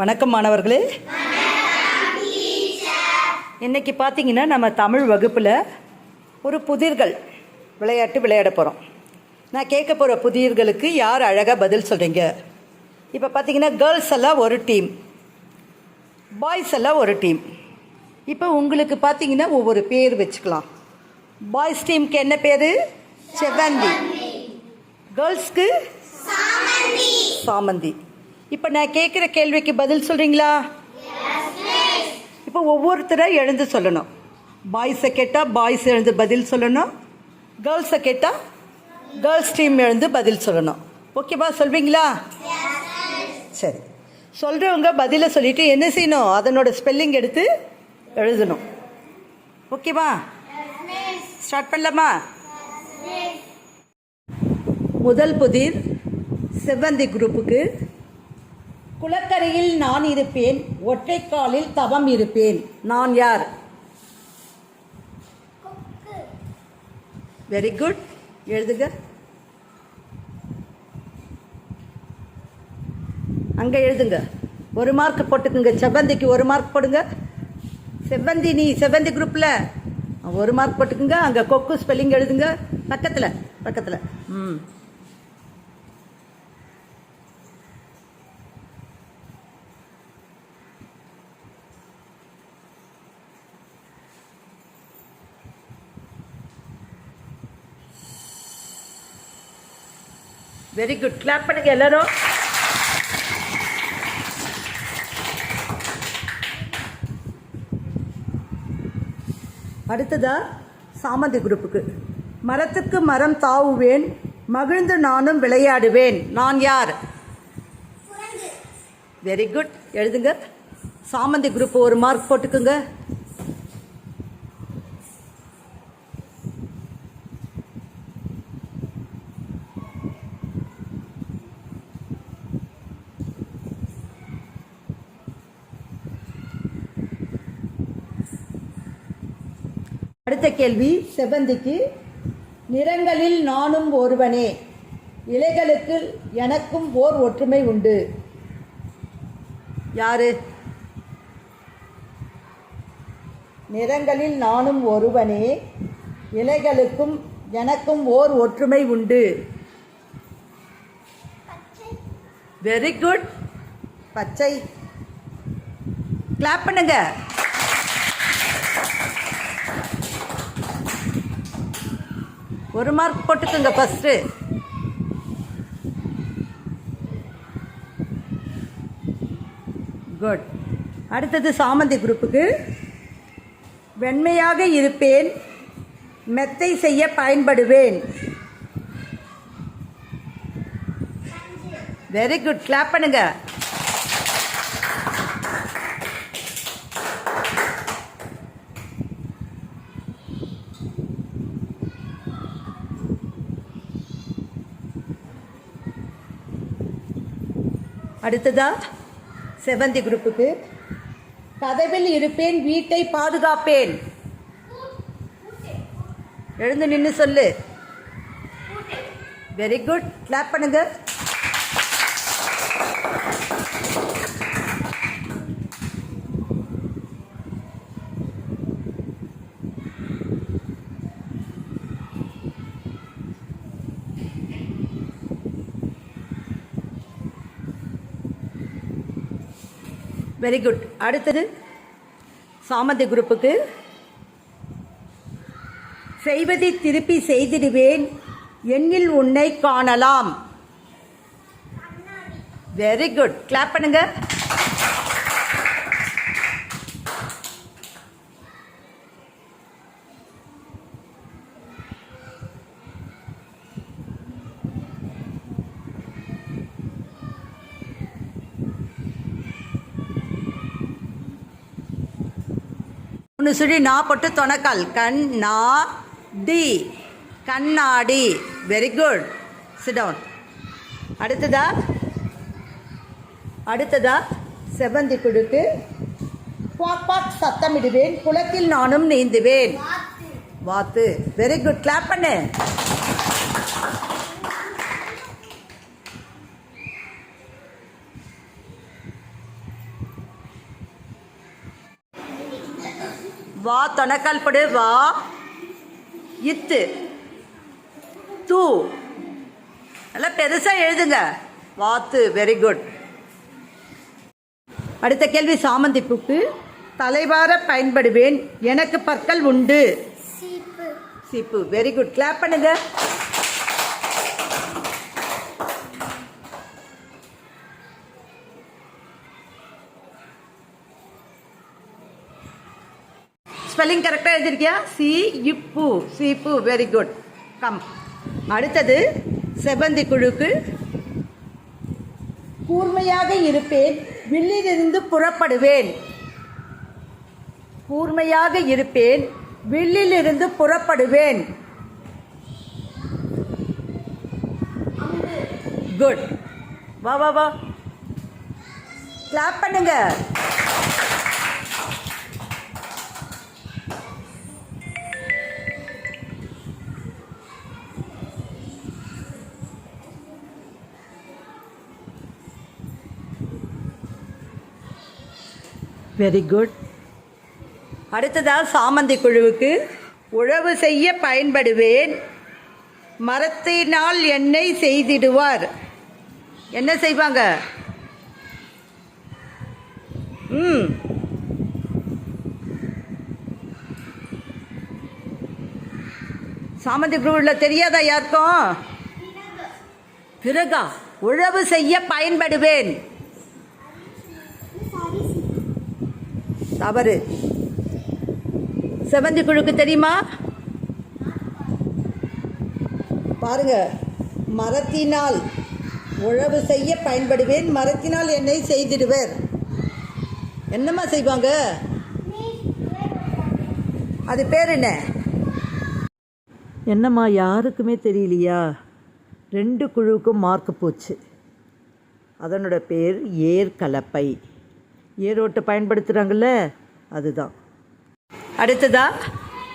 வணக்கம் மாணவர்களே. இன்னைக்கு பார்த்தீங்கன்னா நம்ம தமிழ் வகுப்பில் ஒரு புதிர்கள் விளையாட்டு விளையாட போகிறோம் நான் கேட்க போகிற புதிர்களுக்கு யார் அழகாக பதில் சொல்கிறீங்க இப்போ பார்த்தீங்கன்னா கேர்ள்ஸ் எல்லாம் ஒரு டீம் பாய்ஸ் எல்லாம் ஒரு டீம் இப்போ உங்களுக்கு பார்த்தீங்கன்னா ஒவ்வொரு பேர் வச்சுக்கலாம். பாய்ஸ் டீமுக்கு என்ன பேர்? செவ்வந்தி. கேர்ள்ஸ்க்கு சாமந்தி. இப்போ நான் கேட்குற கேள்விக்கு பதில் சொல்கிறீங்களா இப்போ ஒவ்வொருத்தராக எழுந்து சொல்லணும். பாய்ஸை கேட்டால் பாய்ஸ் எழுந்து பதில் சொல்லணும். கேர்ள்ஸை கேட்டால் கேர்ள்ஸ் டீம் எழுந்து பதில் சொல்லணும். ஓகேவா சொல்வீங்களா? சரி. சொல்கிறவங்க பதிலை சொல்லிவிட்டு என்ன செய்யணும்? அதனோட ஸ்பெல்லிங் எடுத்து எழுதணும். ஓகேவா ஸ்டார்ட் பண்ணலாமா? முதல் புதிர் செவ்வந்தி குரூப்புக்கு குளக்கரையில் நான் இருப்பேன் ஒற்றைக்காலில் தவம் இருப்பேன். நான் யார்? வெரி குட் எழுதுக. அங்க எழுதுங்க. ஒரு மார்க் போட்டுக்குங்க. செவ்வந்திக்கு ஒரு மார்க் போடுங்க. செவ்வந்தி நீ செவ்வந்தி குரூப்ல ஒரு மார்க் போட்டுக்குங்க. அங்க கொக்கு ஸ்பெல்லிங் எழுதுங்க. பக்கத்துல பக்கத்துல. ம். வெரி குட் கிளாப் பண்ணுங்க எல்லாரும். அடுத்ததா சாமந்தி குரூப்புக்கு. மரத்துக்கு மரம் தாவுவேன் மகிழ்ந்து நானும் விளையாடுவேன். நான் யார்? வெரி குட் எழுதுங்க. சாமந்தி குரூப் ஒரு மார்க் போட்டுக்குங்க. அடுத்த கேள்வி செவ்வந்திக்கு நிறங்களில் நானும் ஒருவனே இலைகளுக்கு எனக்கும் ஓர் ஒற்றுமை உண்டு. யாரு? நிறங்களில் நானும் ஒருவனே இலைகளுக்கும் எனக்கும் ஓர் ஒற்றுமை உண்டு. வெரி குட் பச்சை. கிளாப் பண்ணுங்க. ஒரு மார்க் போட்டுக்கோங்க ஃபஸ்ட்டு குட் அடுத்தது சாமந்தி குரூப்புக்கு. வெண்மையாக இருப்பேன் மெத்தை செய்ய பயன்படுவேன். வெரி குட் கிளாப் பண்ணுங்கள் அடுத்ததா செவந்தி குரூப்புக்கு. கதவில் இருப்பேன் வீட்டை பாதுகாப்பேன். எழுந்து நின்று சொல்லு. வெரி குட் கிளாப் பண்ணுங்க. வெரி குட் அடுத்தது சாமந்தி குரூப்புக்கு. செய்வதை திருப்பி செய்திடுவேன் எண்ணில் உன்னை காணலாம். வெரி குட் கிளாப் பண்ணுங்க. ஒன்று சொல்லி நான் போட்டு தொணக்கால். கண் நா டி கண்ணாடி. வெரி குட் சிடவுன் அடுத்ததா? அடுத்ததா? செவந்தி குடுக்கு. பாக் பாக் சத்தமிடுவேன். குளத்தில் நானும் நீந்துவேன். வாத்து. வெரி குட் கிளாப் பண்ணு. வா தொணக்கால் படு வா. இத்து. தூ. நல்லா பெருசாக எழுதுங்க. வாத்து வெரி குட் அடுத்த கேள்வி சாமந்தி பூக்கு தலைவார பயன்படுவேன் எனக்கு பற்கள் உண்டு. சீப்பு. சிப்பு வெரி குட் கிளாப் பண்ணுங்க. ஸ்பெல்லிங் கரெக்டாக எழுதிருக்கியா? சி இப்பு சீப்பு வெரி குட் கம் அடுத்தது செவந்தி குழுக்கு கூர்மையாக இருப்பேன் வில்லிலிருந்து புறப்படுவேன். கூர்மையாக இருப்பேன் வில்லிலிருந்து புறப்படுவேன். குட் வா வா வா. கிளாப் பண்ணுங்க. வெரி குட் அடுத்ததாக சாமந்தி குழுவுக்கு உழவு செய்ய பயன்படுவேன். மரத்தினால் எண்ணெய் செய்திடுவார். என்ன செய்வாங்க? ம். சாமந்தி குழுவில் தெரியாதா யாருக்கும்? பிறகா உழவு செய்ய பயன்படுவேன். அவர். செவந்தி குழுக்கு தெரியுமா? பாருங்க மரத்தினால் உழவு செய்ய பயன்படுவேன் மரத்தினால் என்னை செய்திடுவர். என்னம்மா செய்வாங்க? அது பேர் என்ன? என்னம்மா யாருக்குமே தெரியலையா? ரெண்டு குழுவுக்கும் மார்க் போச்சு. அதனோட பேர் ஏர் கலப்பை. ஏரோட்டை பயன்படுத்துகிறாங்கல்ல அதுதான். அடுத்ததா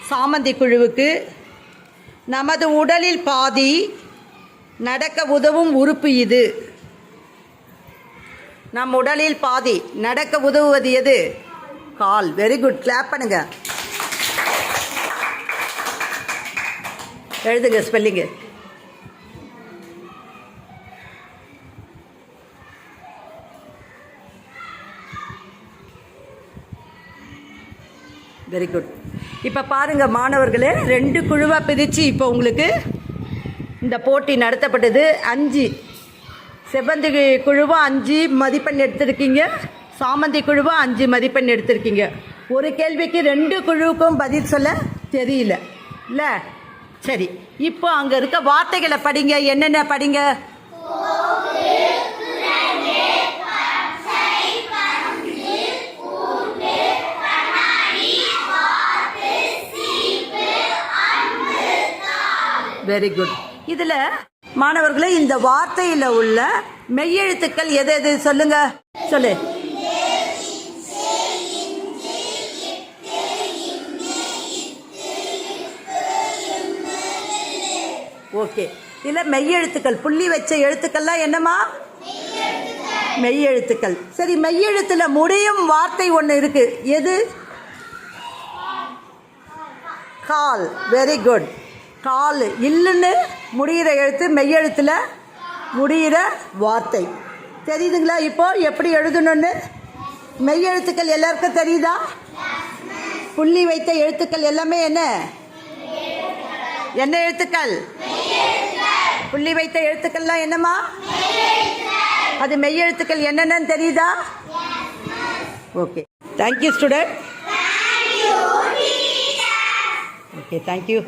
சாமந்தி குழுவுக்கு நமது உடலில் பாதி நடக்க உதவும் உறுப்பு இது. நம் உடலில் பாதி நடக்க உதவுவது எது? கால். வெரி குட் கிளாப் பண்ணுங்க. எழுதுங்க ஸ்பெல்லிங்கு வெரி குட் இப்போ பாருங்கள் மாணவர்களே ரெண்டு குழுவாக பிரித்து இப்போ உங்களுக்கு இந்த போட்டி நடத்தப்பட்டது. அஞ்சு செவ்வந்தி குழுவாக அஞ்சு மதிப்பெண் எடுத்திருக்கீங்க. சாமந்தி குழுவாக அஞ்சு மதிப்பெண் எடுத்திருக்கீங்க. ஒரு கேள்விக்கு ரெண்டு குழுவுக்கும் பதில் சொல்ல தெரியல. இல்லை? சரி. இப்போ அங்கே இருக்க வார்த்தைகளை படிங்க. என்னென்ன படிங்க? வெரி குட் இதில் மாணவர்களே இந்த வார்த்தையில் உள்ள மெய்யெழுத்துக்கள் எது எது? சொல்லுங்க. சொல்லு. ஓகே இதில் மெய்யெழுத்துக்கள். புள்ளி வச்ச எழுத்துக்கள்லாம் என்னம்மா? மெய்யெழுத்துக்கள். சரி மெய்யெழுத்தில் முடியும் வார்த்தை ஒன்று இருக்கு. எது? கால். Very good call. இல்லுன்னு முடிகிற எழுத்து மெய்யெழுத்தில் முடிகிற வார்த்தை. தெரியுதுங்களா இப்போ? எப்படி எழுதணும்னு? மெய்யெழுத்துக்கள் எல்லாருக்கும் தெரியுதா? புள்ளி வைத்த எழுத்துக்கள் எல்லாமே என்ன? என்ன எழுத்துக்கள்? புள்ளி வைத்த எழுத்துக்கள்லாம் என்னம்மா? அது மெய்யெழுத்துக்கள் என்னென்னு தெரியுதா? Okay. Thank you student okay thank you